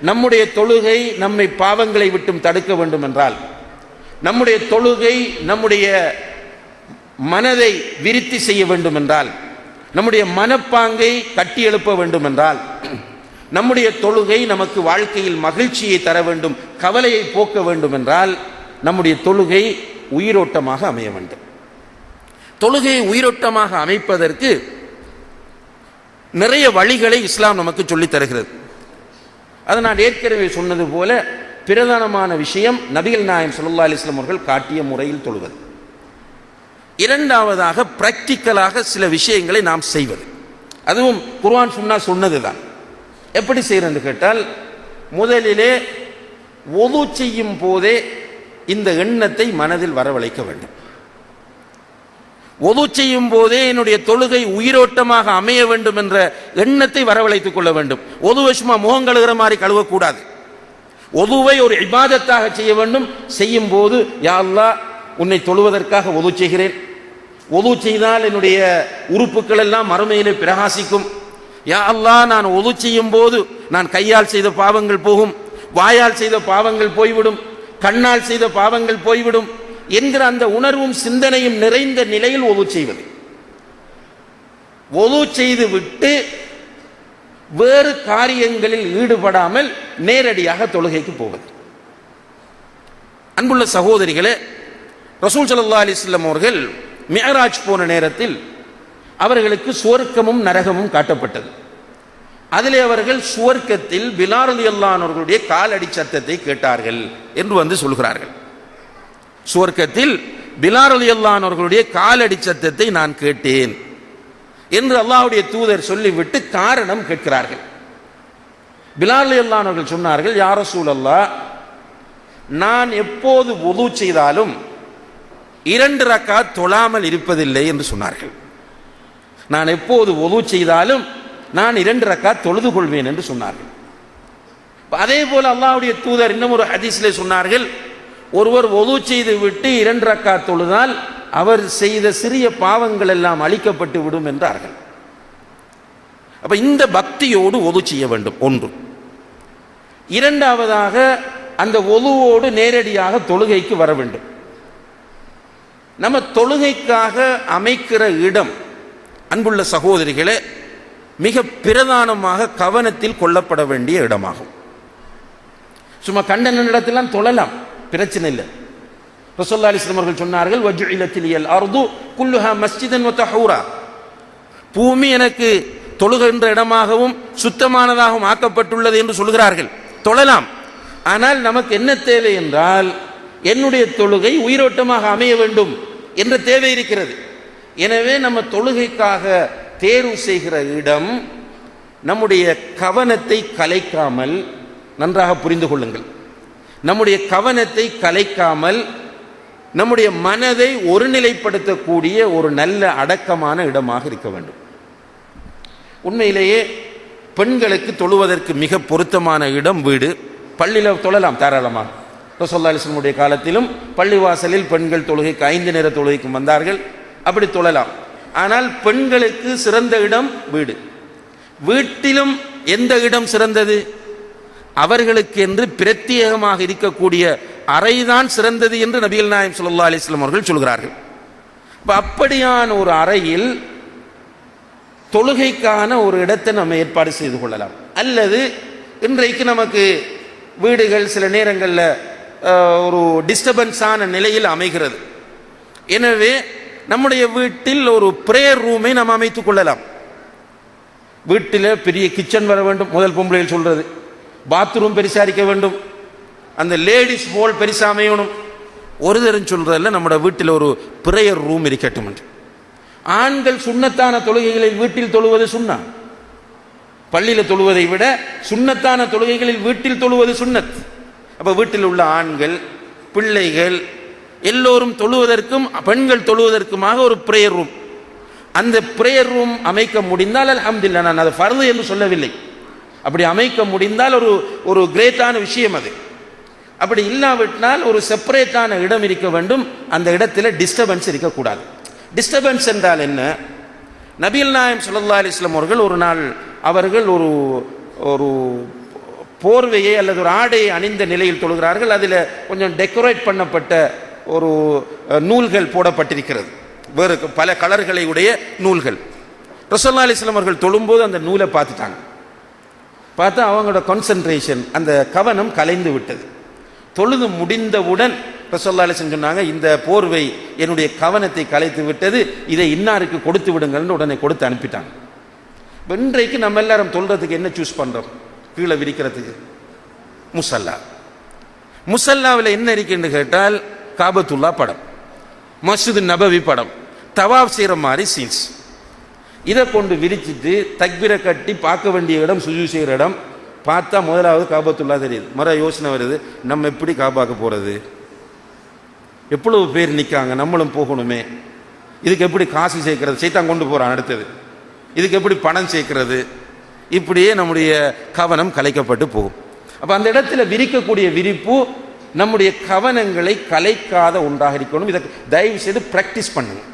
நம்முடைய தொழுகை நம்மை பாவங்களை விட்டும் தடுக்க வேண்டும் என்றால் நம்முடைய தொழுகை நம்முடைய மனதை விருத்தி செய்ய வேண்டும் என்றால் நம்முடைய மனப்பாங்கை கட்டி எழுப்ப வேண்டும் என்றால் நம்முடைய தொழுகை நமக்கு வாழ்க்கையில் மகிழ்ச்சியை தர வேண்டும் கவலையை போக்க வேண்டும் என்றால் நம்முடைய தொழுகை உயிரோட்டமாக அமைய வேண்டும். தொழுகையை உயிரோட்டமாக அமைப்பதற்கு நிறைய வழிகளை இஸ்லாம் நமக்கு சொல்லித் தருகிறது. அதை நான் ஏற்கனவே சொன்னது போல பிரதானமான விஷயம் நபிகள் நாயம் சல்லா அலிஸ்லாம் அவர்கள் காட்டிய முறையில் தொழுவது இரண்டாவதாக பிராக்டிக்கலாக சில விஷயங்களை நாம் செய்வது. அதுவும் குர்ஆன் சுன்னா சொன்னதுதான். எப்படி செய்யறது கேட்டால் முதலிலே ஒது செய்யும் போதே இந்த எண்ணத்தை மனதில் வரவழைக்க வேண்டும். ஒது செய்யும் போதே என்னுடைய தொழுகை உயிரோட்டமாக அமைய வேண்டும் என்ற எண்ணத்தை வரவழைத்துக் கொள்ள வேண்டும். ஒதுவை சும்மா முகம் கழுகிற மாதிரி கழுவக்கூடாது. ஒதுவை ஒரு இபாதத்தாக செய்ய வேண்டும். செய்யும் போது யாழ்லா உன்னை தொழுவதற்காக ஒது செய்கிறேன். ஒது செய்தால் என்னுடைய உறுப்புகள் எல்லாம் மறுமையிலே பிரகாசிக்கும். யா அல்லாஹ் நான் ஒது செய்யும் போது நான் கையால் செய்த பாவங்கள் போகும். வாயால் செய்த பாவங்கள் போய்விடும். கண்ணால் செய்த பாவங்கள் போய்விடும். என்கிற அந்த உணர்வும் சிந்தனையும் நிறைந்த நிலையில் ஒது செய்வது. ஒது செய்து விட்டு வேறு காரியங்களில் ஈடுபடாமல் நேரடியாக தொழுகைக்கு போவது. அன்புள்ள சகோதரிகளே ரசூல் சல்லா அலைஹி அவர்கள் மியராஜ் போன நேரத்தில் அவர்களுக்கு சுவர்க்கமும் நரகமும் காட்டப்பட்டது. அதிலே அவர்கள் சுவர்க்கத்தில் பிலாரதி அல்லானவர்களுடைய காலடி சத்தத்தை கேட்டார்கள் என்று வந்து சொல்கிறார்கள். சுவர்க்கத்தில் பிலார் அலி அல்லானவர்களுடைய காலடி சத்தத்தை நான் கேட்டேன் என்று அல்லாவுடைய தூதர் சொல்லிவிட்டு காரணம் கேட்கிறார்கள். பிலார் அலி அல்லானவர்கள் சொன்னார்கள் யார சூழல்லா நான் எப்போது உது செய்தாலும் இரண்டு ரக்கா தொழாமல் இருப்பதில்லை என்று சொன்னார்கள். நான் எப்போது ஒது செய்தாலும் நான் இரண்டு ரக்காத் தொழுது கொள்வேன் என்று சொன்னார்கள். அதே போல அல்லாவுடைய தூதர் இன்னும் ஒரு ஹதீஸ்ல சொன்னார்கள் ஒருவர் ஒது செய்து விட்டு இரண்டு ரக்கா தொழுதால் அவர் செய்த சிறிய பாவங்கள் எல்லாம் அழிக்கப்பட்டு விடும் என்றார்கள். அப்ப இந்த பக்தியோடு ஒது செய்ய வேண்டும் ஒன்று. இரண்டாவதாக அந்த ஒதுவோடு நேரடியாக தொழுகைக்கு வர வேண்டும். நம்ம தொழுகைக்காக அமைக்கிற இடம் அன்புள்ள சகோதரிகளே மிக பிரதானமாக கவனத்தில் கொள்ளப்பட வேண்டிய இடமாகும். சும்மா கண்ட இடத்திலாம் தொழலாம். பிரச்சனை இல்லை. ரசோல்லா அலிஸ்லாம் அவர்கள் சொன்னார்கள் வஜ்இலத்திலியல் அர்து குல்லுஹா மஸ்ஜிதன் வ பூமி எனக்கு தொழுகின்ற இடமாகவும் சுத்தமானதாகவும் ஆக்கப்பட்டுள்ளது என்று சொல்கிறார்கள். தொழலாம். ஆனால் நமக்கு என்ன தேவை என்றால் என்னுடைய தொழுகை உயிரோட்டமாக அமைய வேண்டும் என்ற தேவை இருக்கிறது. எனவே நம்ம தொழுகைக்காக தேர்வு செய்கிற இடம் நம்முடைய கவனத்தை கலைக்காமல் நன்றாக புரிந்து கொள்ளுங்கள். நம்முடைய கவனத்தை கலைக்காமல் நம்முடைய மனதை ஒருநிலைப்படுத்தக்கூடிய ஒரு நல்ல அடக்கமான இடமாக இருக்க வேண்டும். உண்மையிலேயே பெண்களுக்கு தொழுவதற்கு மிக பொருத்தமான இடம் வீடு. பள்ளியில் தொழலாம் தாராளமாக. ரசோல்லா அலிஸ்லமுடைய காலத்திலும் பள்ளிவாசலில் பெண்கள் தொழுகைக்கு ஐந்து நேர தொழுகைக்கும் வந்தார்கள். அப்படி தொழலாம். ஆனால் பெண்களுக்கு சிறந்த இடம் வீடு. வீட்டிலும் எந்த இடம் சிறந்தது? அவர்களுக்கு என்று பிரத்யேகமாக இருக்கக்கூடிய அறைதான் சிறந்தது என்று நபிகள் நாயம் ஸல்லல்லாஹு அலிஸ்லாம் அவர்கள் சொல்கிறார்கள். அப்படியான ஒரு அறையில் தொழுகைக்கான ஒரு இடத்தை நம்ம ஏற்பாடு செய்து கொள்ளலாம். அல்லது இன்றைக்கு நமக்கு வீடுகள் சில நேரங்களில் ஒரு டிஸ்டர்பன்ஸான நிலையில் அமைகிறது. எனவே நம்முடைய வீட்டில் ஒரு ப்ரேயர் ரூமை நாம் அமைத்துக் கொள்ளலாம். வீட்டில் பெரிய கிச்சன் வர வேண்டும் முதல் பொம்பளையில் சொல்றது. பாத்ரூம் பெருசாக இருக்க வேண்டும். அந்த லேடிஸ் ஹோல் பெருசாக அமையணும். ஒரு தரம் சொல்கிறதில்ல நம்முடைய வீட்டில் ஒரு பிரேயர் ரூம் இருக்கட்டும் என்று ஆண்கள் சுண்ணத்தான தொழுகைகளில் வீட்டில் தொழுவது சுண்ணா? பள்ளியில் தொழுவதை விட சுண்ணத்தான தொழுகைகளில் வீட்டில் தொழுவது சுண்ணத். அப்போ வீட்டில் உள்ள ஆண்கள் பிள்ளைகள் எல்லோரும் தொழுவதற்கும் பெண்கள் தொழுவதற்குமாக ஒரு பிரேயர் ரூம். அந்த பிரேயர் ரூம் அமைக்க முடிந்தால் அல்ஹம்துலில்லாஹ் நான் அதை ஃபர்து என்று சொல்லவில்லை. அப்படி அமைக்க முடிந்தால் ஒரு ஒரு கிரேட்டான விஷயம் அது. அப்படி இல்லாவிட்டால் ஒரு செப்பரேட்டான இடம் இருக்க வேண்டும். அந்த இடத்துல டிஸ்டர்பன்ஸ் இருக்கக்கூடாது. டிஸ்டர்பன்ஸ் என்றால் என்ன? நபீல் நாயம் சுல்லா அலைஹி அவர்கள் ஒரு நாள் அவர்கள் ஒரு ஒரு போர்வையை அல்லது ஒரு ஆடையை அணிந்த நிலையில் தொழுகிறார்கள். அதில் கொஞ்சம் டெக்கரேட் பண்ணப்பட்ட ஒரு நூல்கள் போடப்பட்டிருக்கிறது. வேறு பல கலர்களை உடைய நூல்கள். ரசல்லா அலிஸ்லாம் அவர்கள் தொழும்போது அந்த நூலை பார்த்துட்டாங்க. பார்த்தா அவங்களோட கான்சன்ட்ரேஷன் அந்த கவனம் கலைந்து விட்டது. தொழுது முடிந்தவுடன் இப்போ அலிஸ்லாம் சொன்னாங்க இந்த போர்வை என்னுடைய கவனத்தை கலைத்து விட்டது இதை இன்னாருக்கு கொடுத்து விடுங்கள்னு உடனே கொடுத்து அனுப்பிட்டாங்க. இன்றைக்கு நம்ம எல்லாரும் தொழுறதுக்கு என்ன சூஸ் பண்றோம்? கீழே விரிக்கிறதுக்கு. முசல்லா. முசல்லாவில் என்ன இருக்குன்னு கேட்டால் காபத்துல்லா படம். மசூது நபவி படம். தவாப் செய்கிற மாதிரி சீன்ஸ் இதை கொண்டு விரிச்சிட்டு தக்பிரை கட்டி பார்க்க வேண்டிய இடம் சுஜு செய்கிற இடம். பார்த்தா முதலாவது காபத்துள்ளா தெரியுது. மர யோசனை வருது நம்ம எப்படி காபாக்க போகிறது எவ்வளவு பேர் நிற்காங்க நம்மளும் போகணுமே. இதுக்கு எப்படி காசு சேர்க்கறது? சைத்தான் கொண்டு போகிறான் அடுத்தது. இதுக்கு எப்படி பணம் சேர்க்கறது? இப்படியே நம்முடைய கவனம் கலைக்கப்பட்டு போகும். அப்போ அந்த இடத்துல விரிக்கக்கூடிய விரிப்பு நம்முடைய கவனங்களை கலைக்காத ஒன்றாக இருக்கணும். இதை தயவு செய்து ப்ராக்டிஸ் பண்ணணும்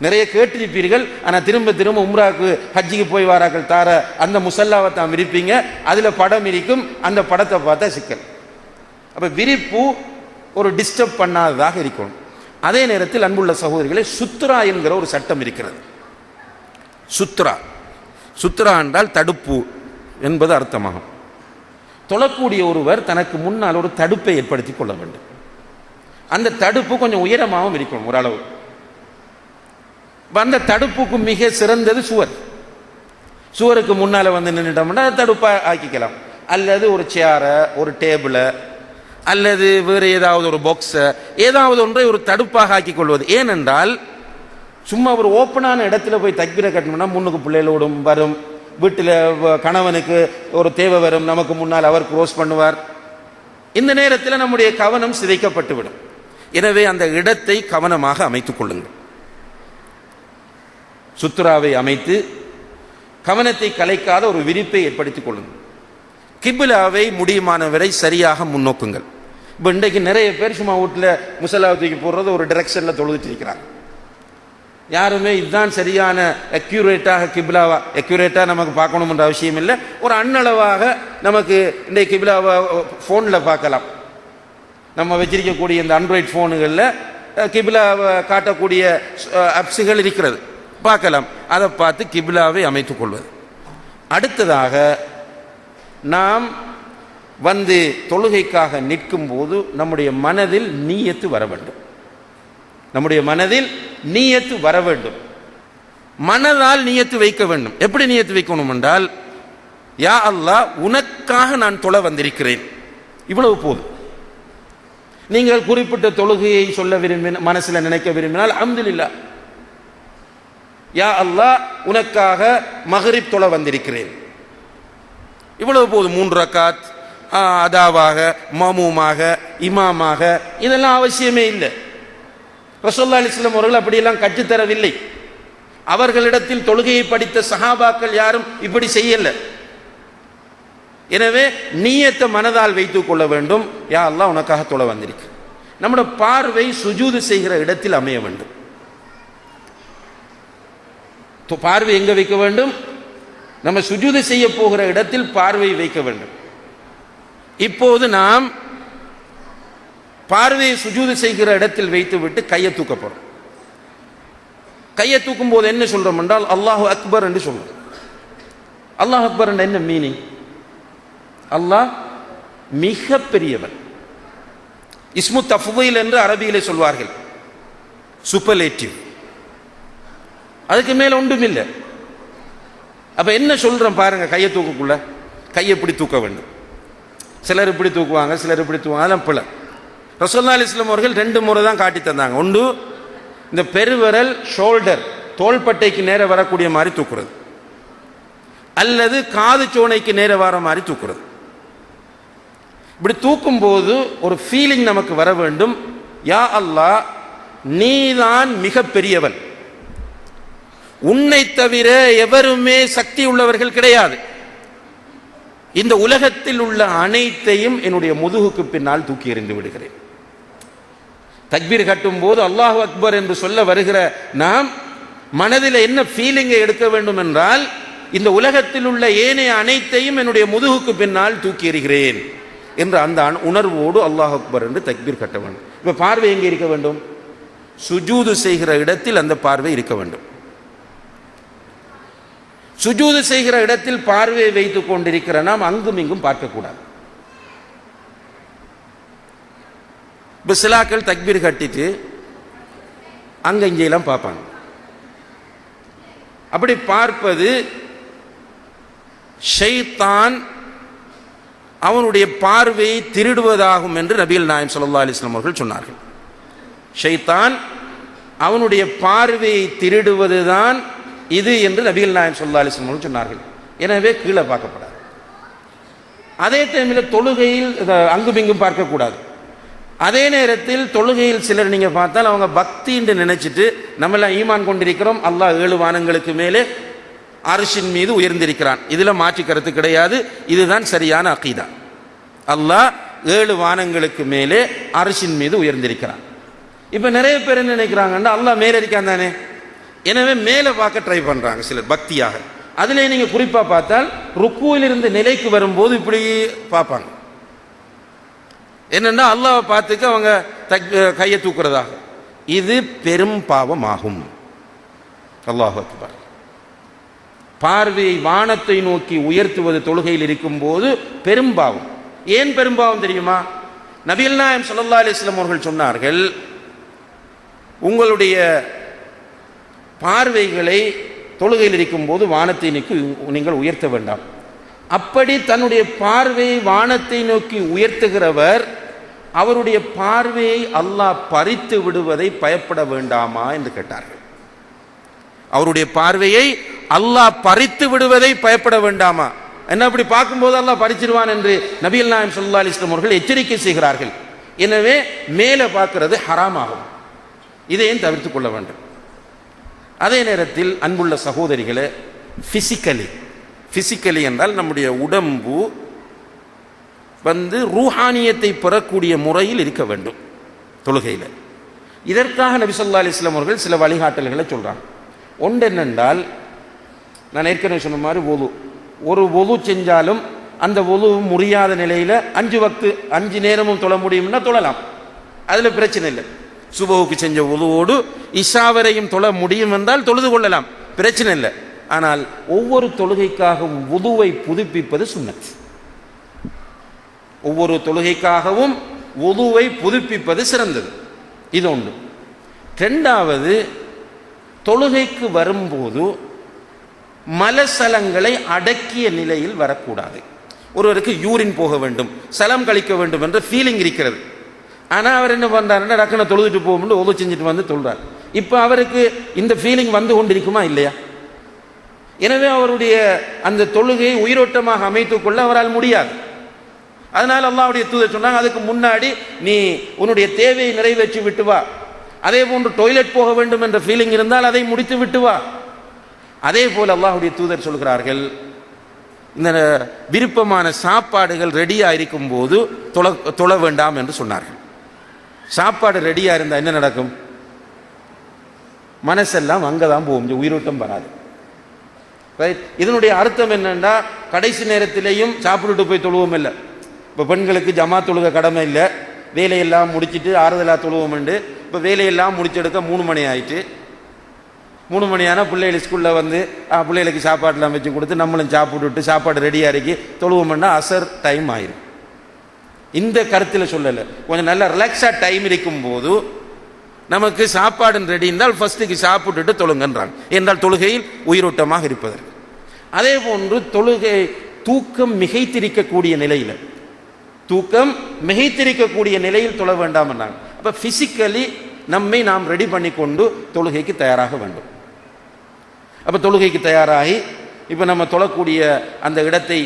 நிறைய கேட்டிருப்பீர்கள். ஆனால் திரும்ப திரும்ப உம்ராக்கு ஹஜ்ஜிக்கு போய் வாராக்கள் தார அந்த முசல்லாவை தான் விரிப்பீங்க. அதில் படம் இருக்கும். அந்த படத்தை பார்த்தா சிக்கல். அப்போ விரிப்பு ஒரு டிஸ்டர்ப் பண்ணாததாக இருக்கணும். அதே நேரத்தில் அன்புள்ள சகோதரிகளே சுத்ரா என்கிற ஒரு சட்டம் இருக்கிறது. சுத்ரா. சுத்ரா என்றால் தடுப்பு என்பது அர்த்தமாகும். தொழக்கூடிய ஒருவர் தனக்கு முன்னால் ஒரு தடுப்பை ஏற்படுத்தி கொள்ள வேண்டும். அந்த தடுப்பு கொஞ்சம் உயரமாகவும் இருக்கணும் ஓரளவு. அந்த தடுப்புக்கு மிக சிறந்தது சுவர். சுவருக்கு முன்னால் வந்து நின்றுட்டோம்னா தடுப்பாக ஆக்கிக்கலாம். அல்லது ஒரு சேரை ஒரு டேபிளை அல்லது வேறு ஏதாவது ஒரு பாக்ஸை ஏதாவது ஒன்றை ஒரு தடுப்பாக ஆக்கிக் கொள்வது ஏனென்றால் சும்மா ஒரு ஓப்பனான இடத்துல போய் தக்பீரை கட்டணும்னா முன்னுக்கு பிள்ளைகளோடும் வரும். வீட்டில் கணவனுக்கு ஒரு தேவை வரும் நமக்கு முன்னால் அவர் க்ரோஸ் பண்ணுவார். இந்த நேரத்தில் நம்முடைய கவனம் சிதைக்கப்பட்டுவிடும். எனவே அந்த இடத்தை கவனமாக அமைத்துக் கொள்ளுங்கள். சுத்துராவை அமைத்து கவனத்தை கலைக்காத ஒரு விரிப்பை ஏற்படுத்திக் கொள்ளுங்கள். கிபிலாவை முடியுமானவரை சரியாக முன்னோக்குங்கள். இப்போ இன்றைக்கு நிறைய பேர் சும்மா வீட்டில் முசலாவை தூக்கி போடுறது ஒரு டிரெக்ஷனில் தொழுதுட்டு இருக்கிறாங்க. யாருமே இதுதான் சரியான அக்யூரேட்டாக கிபிலாவா அக்யூரேட்டாக நமக்கு பார்க்கணுன்ற அவசியம் இல்லை. ஒரு அண்ணளவாக நமக்கு இன்றைக்கு கிபிலாவை ஃபோனில் பார்க்கலாம். நம்ம வச்சிருக்கக்கூடிய இந்த ஆண்ட்ராய்ட் ஃபோனுகளில் கிபிலாவை காட்டக்கூடிய அப்ஸுகள் இருக்கிறது. பார்க்கலாம். அதை பார்த்து கிபிலாவை அமைத்து கொள்வது. அடுத்ததாக நாம் வந்து தொழுகைக்காக நிற்கும் போது நம்முடைய மனதில் நீயத்து வர வேண்டும். நம்முடைய மனதில் நீயத்து வர வேண்டும். மனதால் நீயத்து வைக்க வேண்டும். எப்படி நீயத்து வைக்கணும் என்றால் யா அல்லா உனக்காக நான் தொழ வந்திருக்கிறேன். இவ்வளவு போதும். நீங்கள் குறிப்பிட்ட தொழுகையை சொல்ல விரும்பின மனசில் நினைக்க விரும்பினால் அல்ஹம்துலில்லாஹ். யா அல்லாஹ் உனக்காக மகரிப் தொழ வந்திருக்கிறேன். இவ்வளவு போதும் மூன்று ரக்காத் ஆ, அதாவாக மாமூமாக இமாமாக இதெல்லாம் அவசியமே இல்லை. ரசோல்லா அலிஸ்லாம் அவர்கள் அப்படியெல்லாம் கற்றுத்தரவில்லை. அவர்களிடத்தில் தொழுகையை படித்த சஹாபாக்கள் யாரும் இப்படி செய்யல. எனவே நீயத்தை மனதால் வைத்துக் கொள்ள வேண்டும். யா அல்லாஹ் உனக்காக தொலை வந்திருக்கு. நம்முடைய பார்வை சுஜூது செய்கிற இடத்தில் அமைய வேண்டும். பார்வை எங்க வைக்க வேண்டும்? நம்ம சுஜூது செய்ய போகிற இடத்தில் பார்வை வைக்க வேண்டும். இப்போது நாம் பார்வையை சுஜூதி செய்கிற இடத்தில் வைத்துவிட்டு கையை தூக்க போறோம். கையை தூக்கும் போது என்ன சொல்றோம் என்றால் அல்லாஹு அக்பர் என்று சொல்றோம். அல்லாஹ் அக்பர் என்ன மீனிங் அல்லாஹ் மிக பெரியவன் இஸ்மு தஃபுவைல் என்று அரபியிலே சொல்வார்கள். சூப்பர்லேட்டிவ் அதுக்கு மேல ஒன்றும் இல்லை அப்ப என்ன சொல்றோம் பாருங்க கையை தூக்கக்குள்ள? கையை இப்படி தூக்க வேண்டும்? சிலர் இப்படி தூக்குவாங்க சிலர் இப்படி தூக்குவாங்க அதெல்லாம் பிள்ளை ரசோல்லா அலிஸ்லாம் அவர்கள் ரெண்டு முறை தான் காட்டி தந்தாங்க. ஒன்று இந்த பெருவிரல் ஷோல்டர் தோள்பட்டைக்கு நேர வரக்கூடிய மாதிரி தூக்குறது. அல்லது காது சோனைக்கு நேர வர மாதிரி தூக்குறது. இப்படி தூக்கும் போது ஒரு ஃபீலிங் நமக்கு வர வேண்டும். யா அல்லாஹ் நீதான் மிக பெரியவன் உன்னை தவிர எவருமே சக்தி உள்ளவர்கள் கிடையாது. இந்த உலகத்தில் உள்ள அனைத்தையும் என்னுடைய முதுகுக்கு பின்னால் தூக்கி எறிந்து விடுகிறேன். தக்பீர் கட்டும் போது அல்லாஹ் அக்பர் என்று சொல்ல வருகிற நாம் மனதில் என்ன ஃபீலிங்கை எடுக்க வேண்டும் என்றால் இந்த உலகத்தில் உள்ள ஏனைய அனைத்தையும் என்னுடைய முதுகுக்கு பின்னால் தூக்கி எறிகிறேன் என்று அந்த உணர்வோடு அல்லாஹ் அக்பர் என்று தக்பீர் கட்ட வேண்டும். இப்ப பார்வை எங்கே இருக்க வேண்டும்? சுஜூது செய்கிற இடத்தில் அந்த பார்வை இருக்க வேண்டும். சுஜூது செய்கிற இடத்தில் பார்வையை வைத்து கொண்டிருக்கிற நாம் அங்கும் இங்கும் பார்க்கக்கூடாது. இப்போ சிலாக்கள் தக்பீர் கட்டிட்டு அங்க இங்கெல்லாம் பார்ப்பாங்க. அப்படி பார்ப்பது ஷைத்தான் அவனுடைய பார்வையை திருடுவதாகும் என்று நபிகள் நாயம் சல்லா அலிஸ்லாம் அவர்கள் சொன்னார்கள். ஷைத்தான் அவனுடைய பார்வையை திருடுவதுதான் இது என்று நபிகள் நாயம் ஸல்லல்லாஹு அலைஹி சொன்னார்கள். எனவே கீழே பார்க்கப்படாது. அதே டைமில் தொழுகையில் இத அங்கும் இங்கும் பார்க்கக்கூடாது. அதே நேரத்தில் தொழுகையில் சிலர் நீங்கள் பார்த்தால் அவங்க பக்தின்னு நினைச்சிட்டு நம்மளாம் ஈமான் கொண்டிருக்கிறோம் அல்லாஹ் ஏழு வானங்களுக்கு மேலே அரிசின் மீது உயர்ந்திருக்கிறான். இதில் மாற்றி கருத்து கிடையாது. இதுதான் சரியான அக்கீதா அல்லாஹ் ஏழு வானங்களுக்கு மேலே அரிசின் மீது உயர்ந்திருக்கிறான். இப்போ நிறைய பேர் என்ன நினைக்கிறாங்கன்னா அல்லாஹ் மேலே இருக்கான் தானே? எனவே மேலே பார்க்க ட்ரை பண்ணுறாங்க சிலர் பக்தியாக. அதிலே நீங்கள் குறிப்பாக பார்த்தால் ருக்குவிலிருந்து நிலைக்கு வரும்போது இப்படி பார்ப்பாங்க. என்னன்னா அல்லாவை பார்த்துக்க அவங்க தக் கையை தூக்குறதாக. இது பெரும் பாவமாகும். அல்லாஹ் அக்பர். பார்வையை வானத்தை நோக்கி உயர்த்துவது தொழுகையில் இருக்கும்போது பெரும்பாவம் ஏன் பெரும்பாவம் தெரியுமா? நபில் நாயம் சல்லா அலிஸ்லாம் அவர்கள் சொன்னார்கள் உங்களுடைய பார்வைகளை தொழுகையில் இருக்கும்போது வானத்தை நோக்கி நீங்கள் உயர்த்த வேண்டாம். அப்படி தன்னுடைய பார்வையை வானத்தை நோக்கி உயர்த்துகிறவர் அவருடைய பார்வையை அல்லாஹ் பறித்து விடுவதை பயப்பட வேண்டாமா என்று கேட்டார்கள். அவருடைய பார்வையை அல்லாஹ் பறித்து விடுவதை பயப்பட வேண்டாமா? என்ன அப்படி பார்க்கும்போது அல்லாஹ் பறிச்சிருவான் என்று நபிகள் நாயம் சொல்லா அலிஸ்லாம் அவர்கள் எச்சரிக்கை செய்கிறார்கள். எனவே மேலே பார்க்கிறது ஹராமாகும். இதையும் தவிர்த்து கொள்ள வேண்டும். அதே நேரத்தில் அன்புள்ள சகோதரிகளே ஃபிசிக்கலி ஃபிசிக்கலி என்றால் நம்முடைய உடம்பு வந்து ரூஹானியத்தை பெறக்கூடிய முறையில் இருக்க வேண்டும் தொழுகையில். இதற்காக நபிசல்லா ஸல்லல்லாஹு அலைஹி அவர்கள் சில வழிகாட்டல்களை சொல்கிறாங்க ஒன்று என்னென்றால் நான் ஏற்கனவே சொன்ன மாதிரி ஒது ஒரு ஒது செஞ்சாலும் அந்த ஒது முறியாத நிலையில் அஞ்சு வக்து அஞ்சு நேரமும் தொழ முடியும்னா தொழலாம். அதில் பிரச்சனை இல்லை. சுபவுக்கு செஞ்ச உதவோடு இஷா வரையும் தொழ முடியும் என்றால் தொழுது கொள்ளலாம். பிரச்சனை இல்லை. ஆனால் ஒவ்வொரு தொழுகைக்காகவும் உதுவை புதுப்பிப்பது சுண்ணத். ஒவ்வொரு தொழுகைக்காகவும் உதுவை புதுப்பிப்பது சிறந்தது. இது ஒன்று ரெண்டாவது தொழுகைக்கு வரும்போது மலசலங்களை அடக்கிய நிலையில் வரக்கூடாது. ஒருவருக்கு யூரின் போக வேண்டும் சலம் கழிக்க வேண்டும் என்ற ஃபீலிங் இருக்கிறது. ஆனால் அவர் என்ன பண்ணுறாருன்னா டக்குன்னு தொழுதுட்டு போகும்போது ஒது செஞ்சுட்டு வந்து தொழுறார். இப்போ அவருக்கு இந்த ஃபீலிங் வந்து கொண்டிருக்குமா இல்லையா? எனவே அவருடைய அந்த தொழுகையை உயிரோட்டமாக அமைத்துக் கொள்ள அவரால் முடியாது. அதனால் அல்லாவுடைய தூதர் சொன்னாங்க அதுக்கு முன்னாடி நீ உன்னுடைய தேவையை நிறைவேற்றி விட்டு வா. அதே போன்று டொய்லெட் போக வேண்டும் என்ற ஃபீலிங் இருந்தால் அதை முடித்து விட்டு வா. அதே போல் அல்லாஹுடைய தூதர் சொல்கிறார்கள் இந்த விருப்பமான சாப்பாடுகள் ரெடியாக இருக்கும்போது தொழ தொழ வேண்டாம் என்று சொன்னார்கள். சாப்பாடு ரெடியாக இருந்தால் என்ன நடக்கும்? மனசெல்லாம் அங்கே தான் போகும் உயிரோட்டம் வராது. ரைட் இதனுடைய அர்த்தம் என்னன்னா கடைசி நேரத்திலையும் சாப்பிட்டுட்டு போய் தொழுவோம் இல்லை. இப்போ பெண்களுக்கு ஜமா தொழுக கடமை இல்லை. வேலையெல்லாம் முடிச்சுட்டு ஆறுதலாக தொழுவோம் உண்டு. இப்போ வேலையெல்லாம் முடிச்செடுக்க மூணு மணி ஆயிட்டு. மூணு மணியான பிள்ளைகள் ஸ்கூலில் வந்து பிள்ளைகளுக்கு சாப்பாடுலாம் வச்சு கொடுத்து நம்மளும் சாப்பிட்டுட்டு சாப்பாடு ரெடியாக இருக்கி தொழுவோம்னா அசர் டைம் ஆயிரும். இந்த கருத்தில் சொல்லலை. கொஞ்சம் நல்ல ரிலாக்ஸாக டைம் இருக்கும்போது நமக்கு சாப்பாடு ரெடி இருந்தால் ஃபர்ஸ்ட்டுக்கு சாப்பிட்டுட்டு தொழுங்கன்றாங்க. என்றால் தொழுகையில் உயிரோட்டமாக இருப்பதற்கு. அதே போன்று தொழுகை தூக்கம் மிகைத்திருக்கக்கூடிய நிலையில். தூக்கம் மிகைத்திருக்கக்கூடிய நிலையில் தொழ வேண்டாம் என்றாங்க அப்போ ஃபிசிக்கலி நம்மை நாம் ரெடி பண்ணி கொண்டு தொழுகைக்கு தயாராக வேண்டும். அப்போ தொழுகைக்கு தயாராகி இப்போ நம்ம தொழக்கூடிய அந்த இடத்தை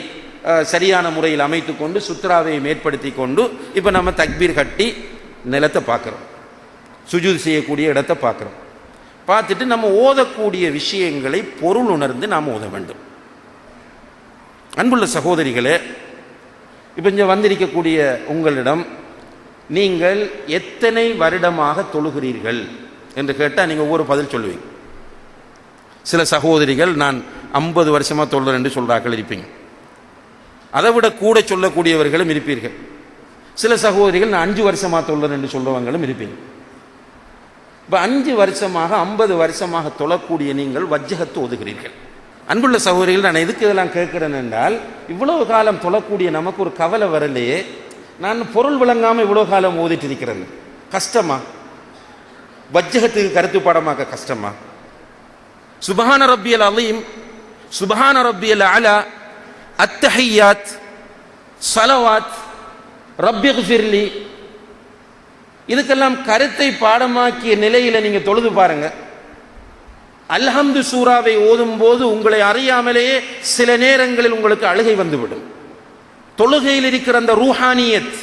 சரியான முறையில் அமைத்து கொண்டு சுத்ராவை மேற்படுத்தி கொண்டு இப்போ நம்ம தக்பீர் கட்டி நிலத்தை பார்க்குறோம் சுஜூத் செய்யக்கூடிய இடத்தை பார்க்குறோம் பார்த்துட்டு நம்ம ஓதக்கூடிய விஷயங்களை பொருள் உணர்ந்து நாம் ஓத வேண்டும். அன்புள்ள சகோதரிகளே இப்போ இங்கே வந்திருக்கக்கூடிய உங்களிடம் நீங்கள் எத்தனை வருடமாக தொழுகிறீர்கள் என்று கேட்டால் நீங்கள் ஒவ்வொரு பதில் சொல்லுவீங்க. சில சகோதரிகள் நான் ஐம்பது வருஷமாக தொழுறேன் என்று சொல்கிறாக்கள் இருப்பீங்க. அதை விட கூட சொல்லக்கூடியவர்களும் இருப்பீர்கள். சில சகோதரிகள் நான் அஞ்சு வருஷமாக தொழுறேன் என்று சொல்லுவவங்களும் இருப்பீங்க. இப்போ அஞ்சு வருஷமாக ஐம்பது வருஷமாக தொழக்கூடிய நீங்கள் வஜ்ஜகத்து ஒதுகிறீர்கள் அன்புள்ள சகோதரிகள் நான் எதுக்கு இதெல்லாம் கேட்குறேன் என்றால் இவ்வளவு காலம் தொழக்கூடிய நமக்கு ஒரு கவலை வரலையே. நான் பொருள் விளங்காமல் இவ்வளோ காலம் ஓதிட்டு இருக்கிறேன். கஷ்டமா? வஜ்ஜகத்துக்கு கருத்து பாடமாக்க கஷ்டமா? சுபஹான ரப்பியல் அலீம் சுபஹான ரப்பியல் அலா அத்தஹியாத் சலவாத் ரப்பி ஃபிர்லி இதுக்கெல்லாம் கருத்தை பாடமாக்கிய நிலையில் நீங்கள் தொழுது பாருங்க. அல்ஹம்து சூராவை ஓதும் போது உங்களை அறியாமலேயே சில நேரங்களில் உங்களுக்கு அழுகை வந்துவிடும். தொழுகையில் இருக்கிற அந்த ரூஹானியத்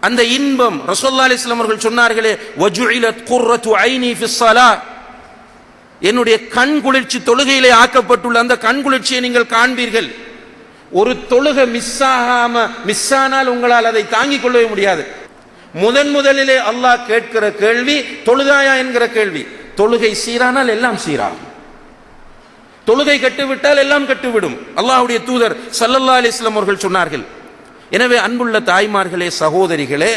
அந்த இன்பம் ரசோல்லா அலிஸ்லாம் அவர்கள் சொன்னார்களே வஜுஇலத் குர்ரத்து ஐனி ஃபிஸ் என்னுடைய கண் குளிர்ச்சி தொழுகையிலே ஆக்கப்பட்டுள்ள அந்த கண் குளிர்ச்சியை நீங்கள் காண்பீர்கள். ஒரு தொழுகை மிஸ் ஆகாம மிஸ் ஆனால் உங்களால் அதை தாங்கிக் கொள்ளவே முடியாது. முதன் முதலிலே அல்லாஹ் கேட்கிற கேள்வி தொழுதாயா என்கிற கேள்வி. தொழுகை சீரானால் எல்லாம் சீராகும். தொழுகை கட்டுவிட்டால் எல்லாம் கட்டுவிடும். அல்லாஹ்வுடைய தூதர் சல்லல்லா அலிஸ்லாம் அவர்கள் சொன்னார்கள் எனவே அன்புள்ள தாய்மார்களே சகோதரிகளே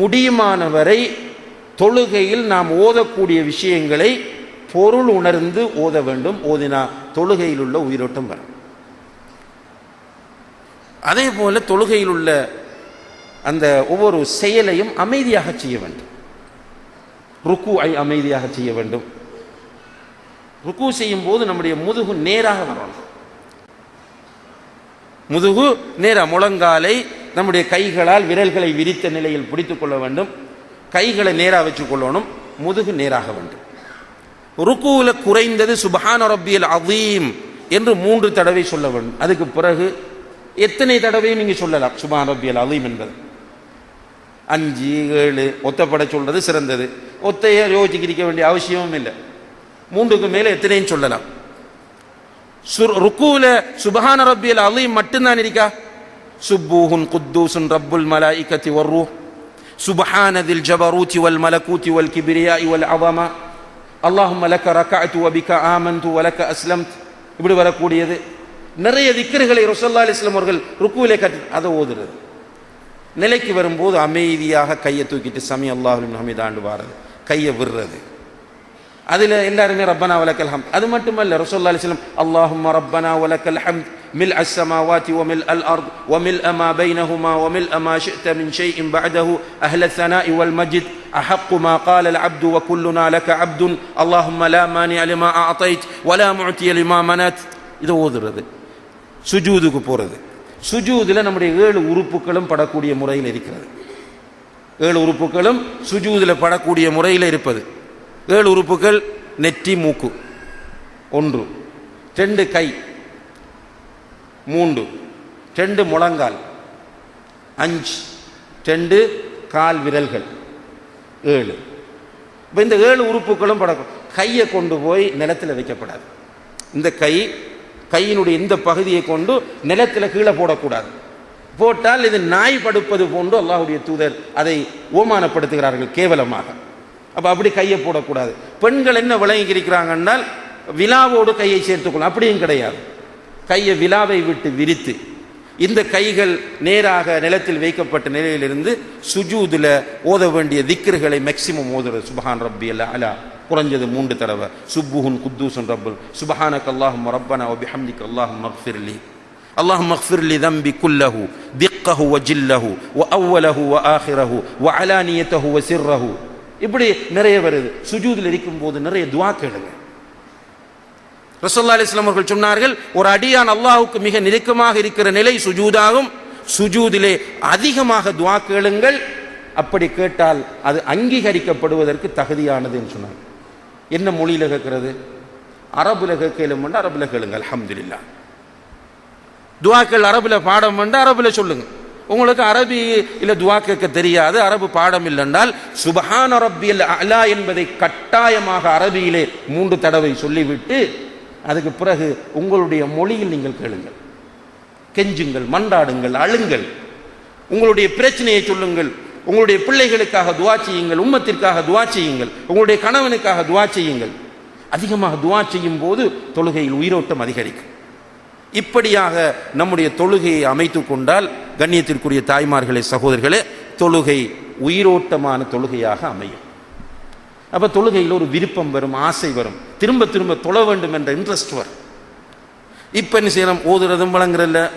முடியுமானவரை தொழுகையில் நாம் ஓதக்கூடிய விஷயங்களை பொருள் உணர்ந்து ஓத வேண்டும். ஓதினா தொழுகையில் உள்ள உயிரோட்டம் வரும். அதே போல தொழுகையில் உள்ள அந்த ஒவ்வொரு செயலையும் அமைதியாக செய்ய வேண்டும். ருக்கு ஐ அமைதியாக செய்ய வேண்டும். ருக்கு செய்யும் போது நம்முடைய முதுகு நேராக வரணும். முதுகு நேராக முழங்காலை நம்முடைய கைகளால் விரல்களை விரித்த நிலையில் பிடித்துக் கொள்ள வேண்டும். கைகளை நேராக வச்சு கொள்ளணும். முதுகு நேராக வேண்டும். ருக்குவில் குறைந்தது சுபஹான ரப்பியல் அவீம் என்று மூன்று தடவை சொல்ல வேண்டும். அதுக்கு பிறகு எத்தனை தடவையும் நீங்கள் சொல்லலாம். சுபான் ரப்பியல் அலீம் என்பது. அஞ்சு ஏழு ஒத்தப்பட சொல்றது சிறந்தது. ஒத்தைய யோசிக்கிருக்க வேண்டிய அவசியமும் இல்லை. மூன்றுக்கு மேலே எத்தனையும் சொல்லலாம். ருக்குவில் சுபஹான ரப்பியல் அலீம் மட்டும்தான் இருக்கா? சுப்பூஹுன் குத்தூசுன் ரப்புல் மலாயிகத்தி வர்ரூ சுபஹான தில் ஜபரூத்தி வல் மலக்கூத்தி வல் கிபிரியா இவல் அவமா. அல்லாஹும் லக்க ரகாத்து வபிக ஆமந்து வலக்க அஸ்லம்த். இப்படி வரக்கூடியது. நிறைய திக்கர்களை ரசல்லா அலிஸ்லாம் அவர்கள் ருக்குவிலே கற்று அதை ஓதுறது நிலைக்கு வரும்போது அமைதியாக கையை தூக்கிட்டு சமி அல்லாஹுலின் ஹமீதாண்டு வாரது கையை விடுறது அதில் எல்லாருமே ரப்பனா வலக்கல் ஹம் அது மட்டுமல்ல ரசோல்லா அலிஸ்லம் அல்லாஹும் ரப்பனா வலக்கல் ஹம் மில் السماوات وملء الأرض وملء ما بينهما وملء ما شئت من شيء بعده أهل الثناء والمجد أحق ما قال العبد وكلنا لك عبد اللهم لا مانع لما أعطيت ولا معطي لما منت இது ஓதுறது சுஜூதுக்கு போகிறது சுஜூதில் நம்முடைய ஏழு உறுப்புகளும் படக்கூடிய முறையில் இருக்கிறது. ஏழு உறுப்புகளும் சுஜூதில் படக்கூடிய முறையில் இருப்பது. ஏழு உறுப்புகள் நெற்றி மூக்கு. ஒன்று. ரெண்டு கை. மூன்று. ரெண்டு முழங்கால். அஞ்சு. ரெண்டு கால் விரல்கள். ஏழு. இப்போ இந்த ஏழு உறுப்புகளும் படக்கும். கையை கொண்டு போய் நிலத்தில் வைக்கப்படாது. இந்த கை கையினுடைய இந்த பகுதியை கொண்டு நிலத்தில் கீழே போடக்கூடாது. போட்டால் இது நாய் படுப்பது போன்று அல்லாஹுடைய தூதர் அதை ஓமானப்படுத்துகிறார்கள் கேவலமாக. அப்போ அப்படி கையை போடக்கூடாது. பெண்கள் என்ன விளங்கியிருக்கிறாங்கன்னால் விழாவோடு கையை சேர்த்துக்கொள்ளும் அப்படியும் கிடையாது. கையை விழாவை விட்டு விரித்து இந்த கைகள் நேராக நிலத்தில் வைக்கப்பட்ட நிலையிலிருந்து சுஜூதில் ஓத வேண்டிய திக்கர்களை மேக்சிமம் ஓதுறது. சுபஹான் ரப்பி அல்ல அலா. குறைஞ்சது மூன்று தடவை சுப்புஹுன் குத்தூசன் ரப்புல் சுபஹானக் அல்லாஹும் ரப்பனா வபிஹம்திக் அல்லாஹும் மக்ஃபிர்லி اللهم اغفر لي ذنبي كله دقه وجله وأوله وآخره وعلانيته وسره இப்படி நிறைய வருது சுஜூதில் இருக்கும் போது நிறைய துவா கேளுங்க ரசல்லா அலிஸ்லாம் அவர்கள் சொன்னார்கள் ஒரு அடியான் அல்லாஹுக்கு மிக நெருக்கமாக இருக்கிற நிலை சுஜூதாகும் சுஜூதிலே அதிகமாக துவா கேளுங்கள் அப்படி கேட்டால் அது அங்கீகரிக்கப்படுவதற்கு தகுதியானது என்று சொன்னாங்க என்ன மொழியில் கேட்கறது அரபில் கேட்கலும் அரபில் கேளுங்க. அலமதுல்லா துவாக்கள் அரபில் பாடம் வந்து அரபில் சொல்லுங்கள் உங்களுக்கு அரபி இல்லை துவா கேட்க தெரியாது அரபு பாடம் இல்லைன்றால் சுபஹான் அரபியல் அலா என்பதை கட்டாயமாக அரபியிலே மூன்று தடவை சொல்லிவிட்டு அதுக்கு பிறகு உங்களுடைய மொழியில் நீங்கள் கேளுங்கள். கெஞ்சுங்கள் மன்றாடுங்கள் அழுங்கள். உங்களுடைய பிரச்சனையை சொல்லுங்கள். உங்களுடைய பிள்ளைகளுக்காக துவா செய்யுங்கள் உம்மத்திற்காக துவா செய்யுங்கள் உங்களுடைய கணவனுக்காக துவா செய்யுங்கள். அதிகமாக துவா செய்யும் போது தொழுகையில் உயிரோட்டம் அதிகரிக்கும். இப்படியாக நம்முடைய தொழுகையை அமைத்து கொண்டால் கண்ணியத்திற்குரிய தாய்மார்களே சகோதரர்களே தொழுகை உயிரோட்டமான தொழுகையாக அமையும். அப்போ தொழுகையில் ஒரு விருப்பம் வரும் ஆசை வரும். திரும்ப திரும்ப தொழ வேண்டும் என்ற இன்ட்ரெஸ்ட் வரும். இப்போ என்ன செய்யலாம்? ஓதுறதும் வழங்குறதில்ல.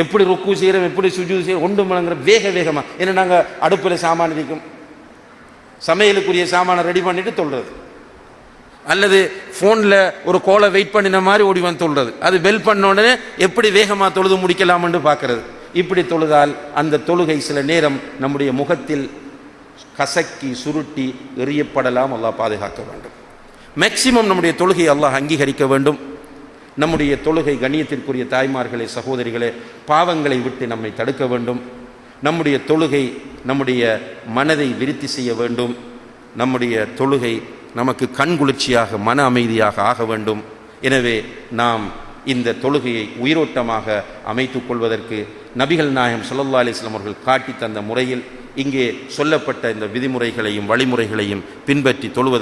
எப்படி ருக்கு செய்கிறோம் எப்படி சுஜு செய்கிறோம் ஒன்று வழங்குற வேக வேகமாக ஏன்னா நாங்கள் அடுப்பில் சாமான் இருக்கும் சமையலுக்குரிய சாமானை ரெடி பண்ணிட்டு சொல்கிறது அல்லது ஃபோனில் ஒரு கோலை வெயிட் பண்ணின மாதிரி ஓடி வந்து தொழுறது. அது வெல் பண்ண உடனே எப்படி வேகமாக தொழுது முடிக்கலாம்னு பார்க்கறது. இப்படி தொழுதால் அந்த தொழுகை சில நேரம் நம்முடைய முகத்தில் கசக்கி சுருட்டி எறியப்படலாம் அல்லாஹ் பாதுகாக்க வேண்டும். மேக்சிமம் நம்முடைய தொழுகை அல்லாஹ் அங்கீகரிக்க வேண்டும். நம்முடைய தொழுகை கண்ணியத்திற்குரிய தாய்மார்களே சகோதரிகளே பாவங்களை விட்டு நம்மை தடுக்க வேண்டும். நம்முடைய தொழுகை நம்முடைய மனதை விருத்தி செய்ய வேண்டும். நம்முடைய தொழுகை நமக்கு கண்குளிர்ச்சியாக மன அமைதியாக ஆக வேண்டும். எனவே நாம் இந்த தொழுகையை உயிரோட்டமாக அமைத்து கொள்வதற்கு நபிகள் நாயகம் ஸல்லல்லாஹு அலிஸ்லாம் அவர்கள் காட்டி தந்த முறையில் இங்கே சொல்லப்பட்ட இந்த விதிமுறைகளையும் வழிமுறைகளையும் பின்பற்றி தொழுவதற்கு